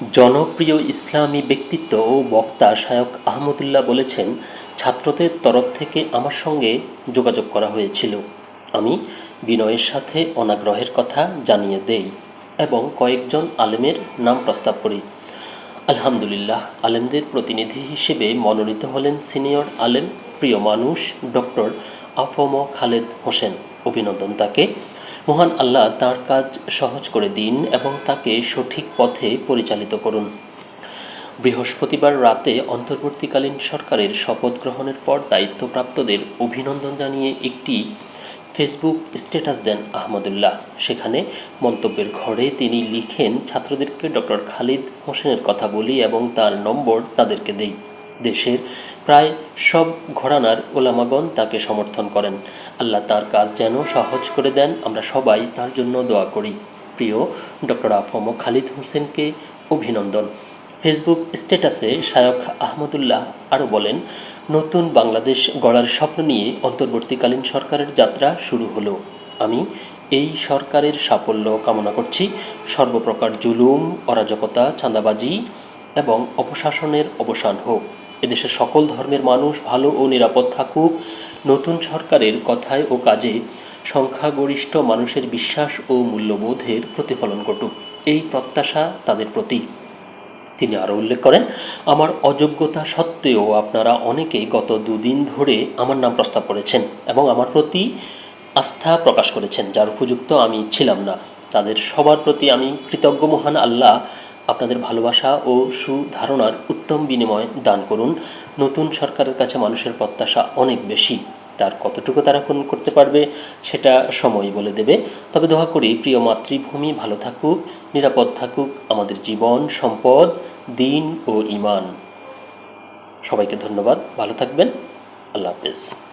জনপ্রিয় ইসলামী ব্যক্তিত্ব ও বক্তা শায়ক আহমদুল্লাহ বলেছেন, ছাত্রদের তরফ থেকে আমার সঙ্গে যোগাযোগ করা হয়েছিল। আমি বিনয়ের সাথে অনাগ্রহের কথা জানিয়ে দেই এবং কয়েকজন আলেমের নাম প্রস্তাব করি। আলহামদুলিল্লাহ, আলেমদের প্রতিনিধি হিসেবে মনোনীত হলেন সিনিয়র আলেম, প্রিয় মানুষ ডক্টর আফম খালেদ হোসেন। অভিনন্দন তাকে। মহান আল্লাহ তার কাজ সহজ করে দিন এবং তাকে সঠিক পথে পরিচালিত করুন। বৃহস্পতিবার রাতে অন্তর্বর্তীকালীন সরকারের শপথ গ্রহণের পর দায়িত্বপ্রাপ্তদের অভিনন্দন জানিয়ে একটি ফেসবুক স্ট্যাটাস দেন আহমদুল্লাহ। সেখানে মন্তব্যের ঘরে তিনি লিখেন, ছাত্রদেরকে ডক্টর খালিদ হোসেনের কথা বলি এবং তার নম্বর তাদেরকে দেই। দেশের প্রায় সব ঘরানার ওলামাগণ তাকে সমর্থন করেন। আল্লাহ তার কাজ যেন সহজ করে দেন, আমরা সবাই তার জন্য দোয়া করি। প্রিয় ডক্টর আফম খালিদ হোসেনকে অভিনন্দন। ফেসবুক স্ট্যাটাসে শায়ক আহমদুল্লাহ আরও বলেন, নতুন বাংলাদেশ গড়ার স্বপ্ন নিয়ে অন্তর্বর্তীকালীন সরকারের যাত্রা শুরু হলো। আমি এই সরকারের সাফল্য কামনা করছি। সর্বপ্রকার জুলুম, অরাজকতা, চাঁদাবাজি এবং অপশাসনের অবসান হোক। এদেশের সকল ধর্মের মানুষ ভালো ও নিরাপদ থাকুক। নতুন সরকারের কথায় ও কাজে সংখ্যাগরিষ্ঠ মানুষের বিশ্বাস ও মূল্যবোধের প্রতিফলন ঘটুক। এই প্রত্যাশা তাদের প্রতি। তিনি আরও উল্লেখ করেন, আমার অযোগ্যতা সত্ত্বেও আপনারা অনেকেই গত দুদিন ধরে আমার নাম প্রস্তাব করেছেন এবং আমার প্রতি আস্থা প্রকাশ করেছেন, যার উপযুক্ত আমি ছিলাম না। তাদের সবার প্রতি আমি কৃতজ্ঞ মহান আল্লাহ আপনাদের ভালোবাসা ও সুধারণার উত্তম বিনিময় দান করুন। নতুন সরকারের কাছে মানুষের প্রত্যাশা অনেক বেশি। তার কতটুকু তারা পূরণ করতে পারবে সেটা সময় বলে দেবে। তবে দোয়া করি, প্রিয় মাতৃভূমি, ভালো থাকুক, নিরাপদ থাকুক আমাদের জীবন, সম্পদ, দিন ও ইমান। সবাইকে ধন্যবাদ। ভালো থাকবেন। আল্লাহ হাফেজ।